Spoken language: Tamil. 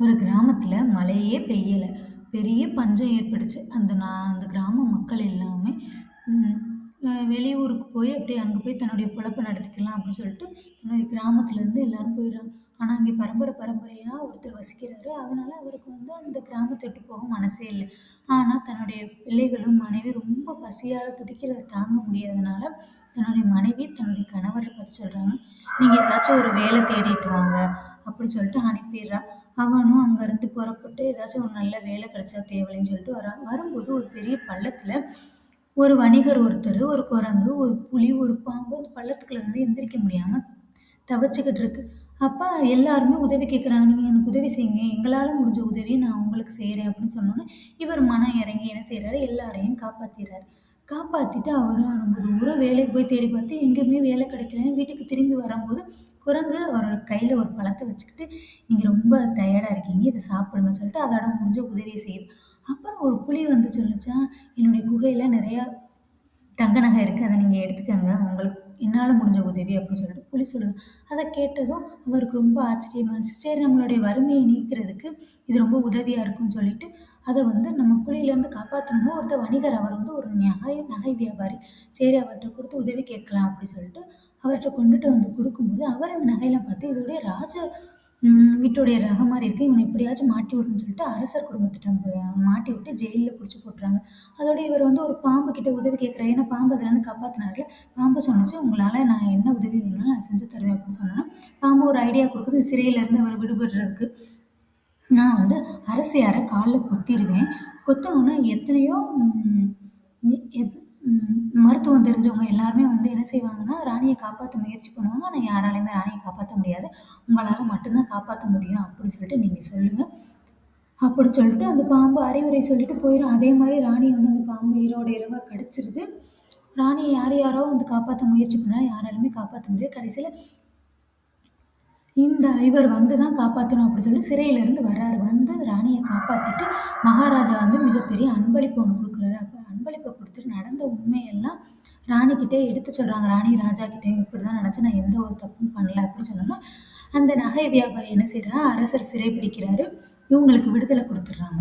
ஒரு கிராமத்தில் மழையே பெய்யலை பெரிய பஞ்சம் ஏற்பட்டுச்சு. அந்த நான் அந்த கிராம மக்கள் எல்லாமே ம் வெளியூருக்கு போய் அப்படியே அங்கே போய் தன்னுடைய பிழப்பை நடத்திக்கலாம் அப்படின்னு சொல்லிட்டு, தன்னுடைய கிராமத்துலேருந்து எல்லாரும் போயிடுறாங்க. ஆனால் அங்கே பரம்பரை பரம்பரையாக ஒருத்தர் வசிக்கிறாரு. அதனால அவருக்கு வந்து அந்த கிராமத்தை விட்டு போக மனசே இல்லை ஆனால் தன்னுடைய பிள்ளைகளும், மனைவி ரொம்ப பசியால் துடிக்கிறத தாங்க முடியாதனால, தன்னுடைய மனைவி தன்னுடைய கணவரை பார்த்து சொல்கிறாங்க நீங்கள் ஏதாச்சும் ஒரு வேலை தேடிட்டு வாங்க" அப்படின்னு சொல்லிட்டு அனுப்பிடுறா அவனும் அங்கேருந்து புறப்பட்டு ஏதாச்சும் ஒரு நல்ல வேலை கிடைச்சா தேவலைன்னு சொல்லிட்டு வரான். வரும்போது ஒரு பெரிய பள்ளத்தில் ஒரு வணிகர் ஒருத்தர் ஒரு குரங்கு, ஒரு புலி, ஒரு பாம்பு அந்த பள்ளத்துக்குள்ளருந்து எந்திரிக்க முடியாமல் தவச்சிக்கிட்டு இருக்கு. அப்போ எல்லாருமே உதவி கேட்குறாங்க. "நீங்க எனக்கு உதவி செய்யுங்க. எங்களால் முடிஞ்ச உதவியை நான் உங்களுக்கு செய்கிறேன் அப்படின்னு சொன்னோன்னே இவர் மனம் இறங்கி என்ன செய்கிறாரு எல்லாரையும் காப்பாற்றிடுறாரு காப்பாற்றிட்டு அவரும் ரொம்ப தூரம் வேலைக்கு போய் தேடி பார்த்து எங்கேயுமே வேலை கிடைக்கலன்னு வீட்டுக்கு திரும்பி வரும்போது, குரங்கு அவரோட கையில் ஒரு பழத்தை வச்சுக்கிட்டு, நீங்கள் ரொம்ப டயர்டாக இருக்கீங்க. இதை சாப்பிடுங்கன்னு" சொல்லிட்டு அதோட முடிஞ்ச உதவியை செய்யுது. அப்புறம் ஒரு புலி வந்து சொல்லுச்சாம், "என்னுடைய குகையில் நிறையா தங்க நகை இருக்குது அதை நீங்கள் எடுத்துக்கோங்க உங்களுக்கு என்னால் முடிஞ்ச உதவி" அப்படின்னு சொல்லிட்டு புலி சொல்லுது. அதை கேட்டதும் அவருக்கு ரொம்ப ஆச்சரியமா இருந்துச்சு. சரி நம்மளுடைய வறுமையை நீக்கிறதுக்கு இது ரொம்ப உதவியாக இருக்கும்னு சொல்லிட்டு, அதை வந்து நம்ம புலியிலேருந்து காப்பாற்றணும்னா ஒருத்தர் வணிகர் அவர் வந்து ஒரு நகை நகை வியாபாரி. சரி அவர்கிட்ட கொடுத்து உதவி கேட்கலாம் அப்படின்னு சொல்லிட்டு, அவர்கிட்ட கொண்டுட்டு வந்து கொடுக்கும்போது அவர் இந்த நகையில பார்த்து இதோடைய ராஜ வீட்டுடைய ரகம் மாதிரி இருக்கு. இவனை எப்படியாச்சும் மாட்டி விடணும்னு சொல்லிட்டு அரசர் குடும்பத்திட்ட மாட்டி விட்டு ஜெயிலில் பிடிச்சி போட்டுறாங்க. அதோட இவர் வந்து ஒரு பாம்பு கிட்ட உதவி கேட்குறாரு. ஏன்னா பாம்பு அதுலேருந்து காப்பாத்துனார்ல. பாம்பு சொன்னிச்சு உங்களால் நான் என்ன உதவி வேணும்னாலும் நான் செஞ்சு தருவேன்" அப்படின்னு சொன்னேன்னா பாம்பு ஒரு ஐடியா கொடுக்குது சிறையிலேருந்து அவர் விடுபடுறதுக்கு. நான் வந்து அரசியாரை காலில் கொத்திடுவேன் கொத்தணுன்னா எத்தனையோ எது மருத்துவம் தெரிஞ்சவங்க எல்லாருமே வந்து என்ன செய்வாங்கன்னா, ராணியை காப்பாற்ற முயற்சி பண்ணுவாங்க. ஆனால் யாராலையுமே ராணியை காப்பாற்ற முடியாது. உங்களால் மட்டும்தான் காப்பாற்ற முடியும் அப்படின்னு சொல்லிட்டு நீங்கள் சொல்லுங்கள் அப்படின்னு சொல்லிட்டு அந்த பாம்பு அறிவுரை சொல்லிட்டு போயிடும் அதே மாதிரி ராணி வந்து அந்த பாம்பு ஈரோட இரவாக கடிச்சிருது. ராணியை யார் யாரோ வந்து காப்பாற்ற முயற்சி பண்ணால் யாராலுமே காப்பாற்ற முடியாது கடைசியில் இந்த இவர் வந்து தான் காப்பாற்றணும் அப்படின்னு சொல்லி சிறையிலேருந்து வர்றாரு. வந்து ராணியை காப்பாற்றிட்டு மகாராஜா வந்து மிகப்பெரிய அன்பளிப்பு ஒன்று கொடுக்குறாரு அப்போ நடந்த உண்மையெல்லாம் ராணிக்கிட்டே எடுத்து சொல்கிறாங்க ராணி ராஜா இப்படி தான் நினச்சினா நான் எந்த ஒரு தப்பும் பண்ணல அப்படின்னு சொன்னோனே, அந்த நகை வியாபாரி என்ன செய்கிறா அரசர் சிறை பிடிக்கிறாரு. இவங்களுக்கு விடுதலை கொடுத்துட்றாங்க.